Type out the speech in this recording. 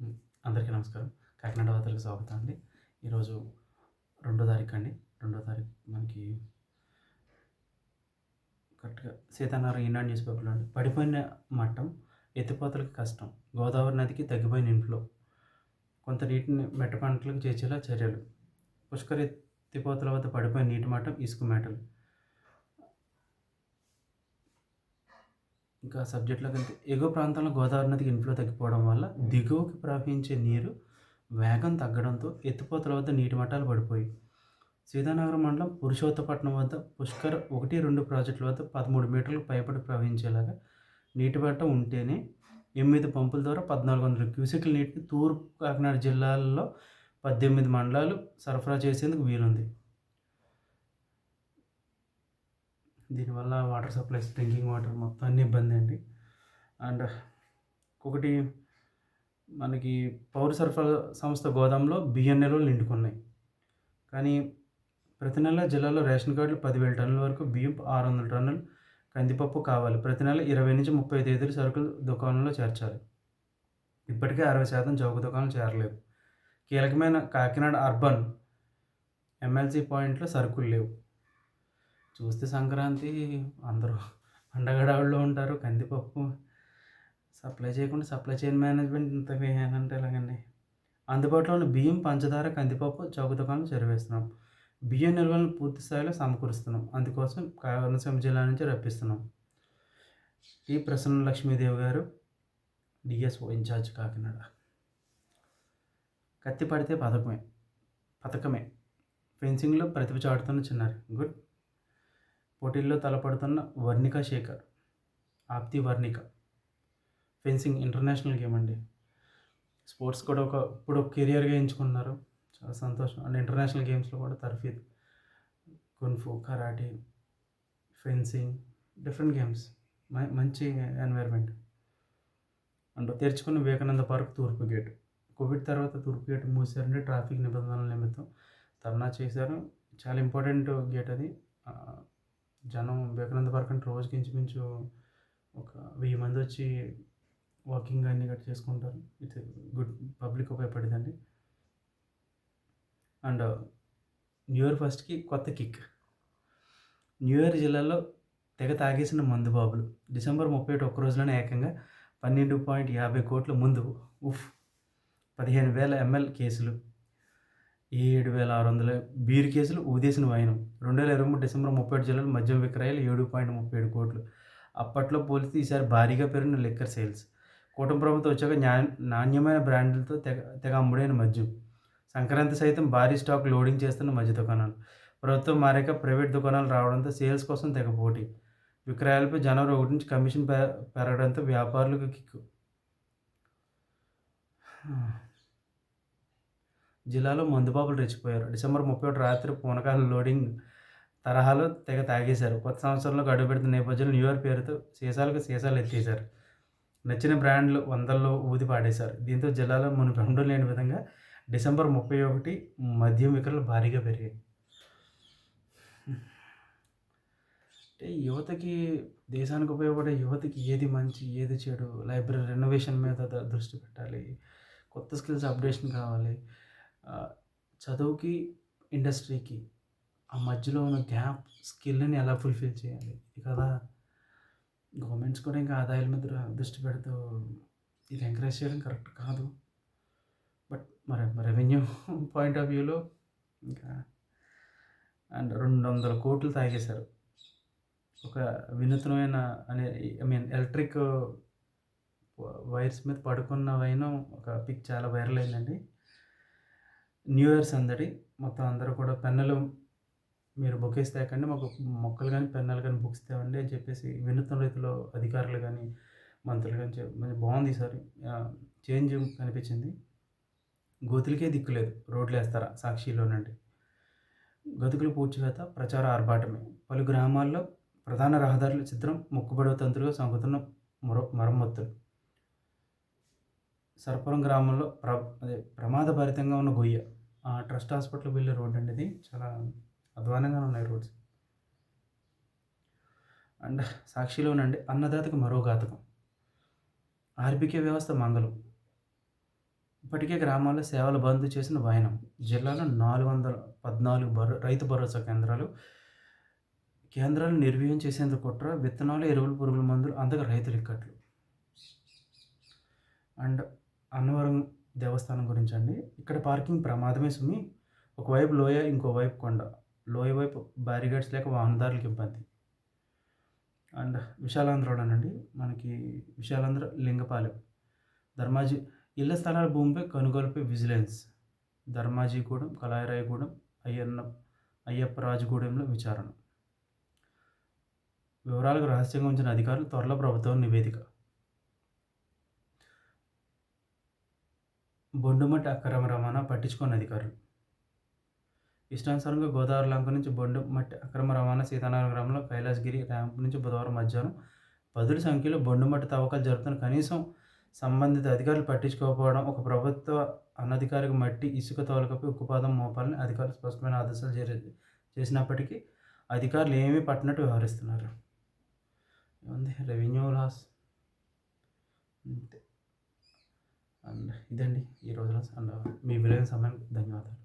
అందరికీ నమస్కారం. కాకినాడ వార్తలకు స్వాగతం అండి. ఈరోజు రెండో తారీఖు అండి. రెండో తారీఖు మనకి కరెక్ట్‌గా సీతానగరం ఈనాడు న్యూస్ పేపర్‌లో అండి. పడిపోయిన మట్టం ఎత్తిపోతలకి కష్టం. గోదావరి నదికి తగ్గిపోయిన ఇంట్లో కొంత నీటిని మెట్ట పంటలకు చేర్చేలా చర్యలు. పుష్కర ఎత్తిపోతల వద్ద పడిపోయిన నీటి మట్టం ఇసుక మేటలు. ఇంకా సబ్జెక్ట్‌లోకి వెళ్తే ఎగువ ప్రాంతంలో గోదావరి నదికి ఇన్‌ఫ్లో తగ్గిపోవడం వల్ల దిగువకి ప్రవహించే నీరు వేగం తగ్గడంతో ఎత్తిపోతల వద్ద నీటి మట్టాలు పడిపోయాయి. సీతానగరం మండలం పురుషోత్తపట్నం వద్ద పుష్కర్ ఒకటి, రెండు ప్రాజెక్టుల వద్ద పదమూడు మీటర్లు పైబడి ప్రవహించేలాగా నీటి మట్టం ఉంటేనే ఎనిమిది పంపుల ద్వారా పద్నాలుగు వందల క్యూసెక్ల నీటిని తూర్పు కాకినాడ జిల్లాల్లో పద్దెనిమిది మండలాలు సరఫరా చేసేందుకు వీలుంది. దీనివల్ల వాటర్ సప్లైస్, డ్రింకింగ్ వాటర్ మొత్తం అన్ని ఇబ్బంది అండి. అండ్ ఒకటి మనకి పౌర సరఫరా సంస్థ గోదాంలో బియ్యం నిండుకున్నాయి. కానీ ప్రతి నెల జిల్లాలో రేషన్ కార్డులు పదివేల టన్నుల వరకు బియ్యం, ఆరు వందల టన్నులు కందిపప్పు కావాలి. ప్రతి నెల ఇరవై నుంచి ముప్పై తేదీలు సరుకులు దుకాణంలో చేర్చాలి. ఇప్పటికే అరవై శాతం చౌక దుకాణాలు చేరలేదు. కీలకమైన కాకినాడ అర్బన్ ఎమ్మెల్సీ పాయింట్లో సరుకులు లేవు. చూస్తే సంక్రాంతి అందరూ పండగ ఉంటారు. కందిపప్పు సప్లై చేయకుండా సప్లై చైన్ మేనేజ్మెంట్ ఇంత అంటే ఎలాగండి? అందుబాటులో ఉన్న బియ్యం, పంచదార, కందిపప్పు చౌక దుకాణం చేరవేస్తున్నాం. బియ్యం నిల్వలను పూర్తి స్థాయిలో సమకూరుస్తున్నాం. అందుకోసం కోనసీమ జిల్లా నుంచి రప్పిస్తున్నాం. ఈ ప్రసన్న లక్ష్మీదేవి గారు, డిఎస్ఓ ఇన్ఛార్జ్ కాకినాడ. కత్తి పడితే పథకమే పథకమే ఫెన్సింగ్‌లో ప్రతిభ చాటుతున్న చిన్నారు గుడ్. పోటీల్లో తలపడుతున్న వర్ణిక శేఖర్. ఆప్తి వర్ణిక. ఫెన్సింగ్ ఇంటర్నేషనల్ గేమ్ అండి. స్పోర్ట్స్ కూడా ఒక ఇప్పుడు ఒక కెరియర్‌గా ఎంచుకున్నారు. చాలా సంతోషం. అండ్ ఇంటర్నేషనల్ గేమ్స్‌లో కూడా తర్ఫీద్ kung fu, karate, fencing different games. మంచి ఎన్వైర్మెంట్ అండ్ తెరుచుకున్న వివేకానంద పార్క్ తూర్పు గేట్. కోవిడ్ తర్వాత తూర్పు గేట్ మూసారంటే ట్రాఫిక్ నిబంధనల నిమిత్తం. ధర్నా చేశారు. చాలా ఇంపార్టెంట్ గేట్ అది. జనం వివేకానంద పార్క్ అంటే రోజుకి ఇంచుమించు ఒక వెయ్యి మంది వచ్చి వాకింగ్ అన్ని గట్రా చేసుకుంటారు. ఇట్స్ గుడ్ పబ్లిక్ ఉపయోగపడిందండి అండ్ న్యూ ఇయర్ ఫస్ట్‌కి కొత్త కిక్. న్యూ ఇయర్ జిల్లాలో తెగ తాగేసిన మందు బాబులు. డిసెంబర్ 31 ఒక్క రోజులోనే ఏకంగా పన్నెండు పాయింట్ యాభై కోట్ల ముందు ఉఫ్! పదిహేను వేల ఎంఎల్ కేసులు. ఏడు వేల ఆరు వందల బీర్ కేసులు, ఊదేసిన వైనం. 2023 డిసెంబర్ 31 జిల్లాలో మద్యం విక్రయాలు ఏడు పాయింట్ ముప్పై ఏడు కోట్లు. అప్పట్లో పోలిస్తే ఈసారి భారీగా పెరిగిన లిక్కర్ సేల్స్. కూటమి ప్రభుత్వం వచ్చాక నాణ్యమైన బ్రాండ్లతో తెగ తెగ అమ్ముడైన మద్యం. సంక్రాంతి సైతం భారీ స్టాక్ లోడింగ్ చేస్తున్న మద్య దుకాణాలు. ప్రభుత్వం మారాక ప్రైవేట్ దుకాణాలు రావడంతో సేల్స్ కోసం తెగ పోటీ. విక్రయాలపై జనవరి ఒకటి నుంచి కమిషన్ పె పెరగడంతో వ్యాపారులకు కిక్కు. జిల్లాలో మందుబాబులు రెచ్చిపోయారు. డిసెంబర్ 31 రాత్రి పూనకాల లోడింగ్ తరహాలో తెగ తాగేశారు. కొత్త సంవత్సరంలో గడువు పెడుతున్న నేపథ్యంలో న్యూ ఇయర్ పేరుతో సీసాలకు సీసాలు ఎత్తేశారు. నచ్చిన బ్రాండ్లు వందల్లో ఊది పాడేశారు. దీంతో జిల్లాలో మునుపెన్నడూ లేని విధంగా డిసెంబర్ 31 మద్యం విక్రయాలు భారీగా పెరిగాయి. అంటే యువతకి దేశానికి ఉపయోగపడే యువతకి ఏది మంచి, ఏది చెడు, లైబ్రరీ రెనోవేషన్ మీద దృష్టి పెట్టాలి. కొత్త స్కిల్స్ అప్డేషన్ కావాలి. చదువుకి, ఇండస్ట్రీకి ఆ మధ్యలో ఉన్న గ్యాప్ స్కిల్‌ని ఎలా ఫుల్‌ఫిల్ చేయాలి. ఇది కదా! గవర్నమెంట్స్ కూడా ఇంకా ఆదాయాల మీద దృష్టి పెడుతూ ఇది ఎంకరేజ్ చేయడం కరెక్ట్ కాదు. బట్ మరి రెవెన్యూ పాయింట్ ఆఫ్ వ్యూలో ఇంకా అండ్ 200 కోట్లు తాగేశారు. ఒక వినూత్నమైన అనే ఐ మీన్ ఎలక్ట్రిక్ వైర్స్ మీద పడుకున్న వైనం ఒక పిక్ చాలా వైరల్ అయిందండి. న్యూ ఇయర్ సందడి మొత్తం అందరూ కూడా పెన్నులు మీరు బొకేస్ తేకండి మాకు మొక్కలు కానీ పెన్నులు కానీ బుక్స్ తేవండి అని చెప్పేసి వినూత్న రీతిలో అధికారులు కానీ మంత్రులు కానీ చె బాగుంది ఈసారి. చేంజ్ కనిపించింది. గోతులకే దిక్కు లేదు. రోడ్లేస్తారా? సాక్షిలోనండి. గతుకులు పూడ్చివేత, ప్రచార ఆర్భాటమే. పలు గ్రామాల్లో ప్రధాన రహదారుల చిత్రం మొక్కుబడవ తంతులుగా సాగుతున్న మరో మరమ్మత్తులు సర్పురం గ్రామంలో ప్ర అదే ప్రమాదభరితంగా ఉన్న గొయ్య. ట్రస్ట్ హాస్పిటల్‌కి వెళ్ళే రోడ్ అండి ఇది. చాలా అధ్వానంగా ఉన్నాయి రోడ్స్. అండ్ సాక్షిలోనండి అన్నదాతకు మరో ఘాతకం. ఆర్బికే వ్యవస్థ మంగళం. ఇప్పటికే గ్రామాల్లో సేవలు బంద్ చేసిన వాయనం జిల్లాలో నాలుగు వందల పద్నాలుగు భరో రైతు భరోసా కేంద్రాలు కేంద్రాలు నిర్వీయం చేసేందుకు కుట్ర విత్తనాలు ఎరువులు పురుగుల మందులు అందక రైతులు ఇక్కట్లు అండ్ అన్నవరం దేవస్థానం గురించి అండి ఇక్కడ పార్కింగ్ ప్రమాదమే సుమి. ఒకవైపు లోయ ఇంకోవైపు కొండ. లోయ వైపు బ్యారిగేడ్స్ లేక వాహనదారులకు ఇబ్బంది. అండ్ విశాలాంధ్రలోనండి. మనకి విశాలాంధ్ర లింగపాలెం. ధర్మాజీ ఇళ్ళ స్థలాల భూమిపై కొనుగోలుపై విజిలెన్స్. ధర్మాజీగూడెం కలాయరాయగూడెం అయ్యన్న అయ్యప్ప రాజుగూడెంలో విచారణ. వివరాలకు రహస్యంగా ఉంచిన అధికారులు త్వరలో ప్రభుత్వం నివేదిక. బొండుమట్టి అక్రమ రవాణా పట్టించుకున్న అధికారులు. ఇష్టానుసారంగా గోదావరి లంక నుంచి బొండు మట్టి అక్రమ రవాణా సీతానగరం గ్రామంలో కైలాసగిరి ర్యాంప్ నుంచి బుధవారం మధ్యాహ్నం పదుల సంఖ్యలో బొండుమట్టి తవ్వకాలు జరుగుతున్న కనీసం సంబంధిత అధికారులు పట్టించుకోకపోవడం ఒక ప్రభుత్వ అనధికారిక మట్టి ఇసుక తోలకపై ఉక్కుపాదం మోపాలని అధికారులు స్పష్టమైన ఆదేశాలు చేసినప్పటికీ అధికారులు ఏమీ పట్టినట్టు వ్యవహరిస్తున్నారు. ఏముంది? Revenue loss. అంతే. అండ్ ఇదండి ఈ రోజున అండ్ మీ విలువైన సమయానికి ధన్యవాదాలు.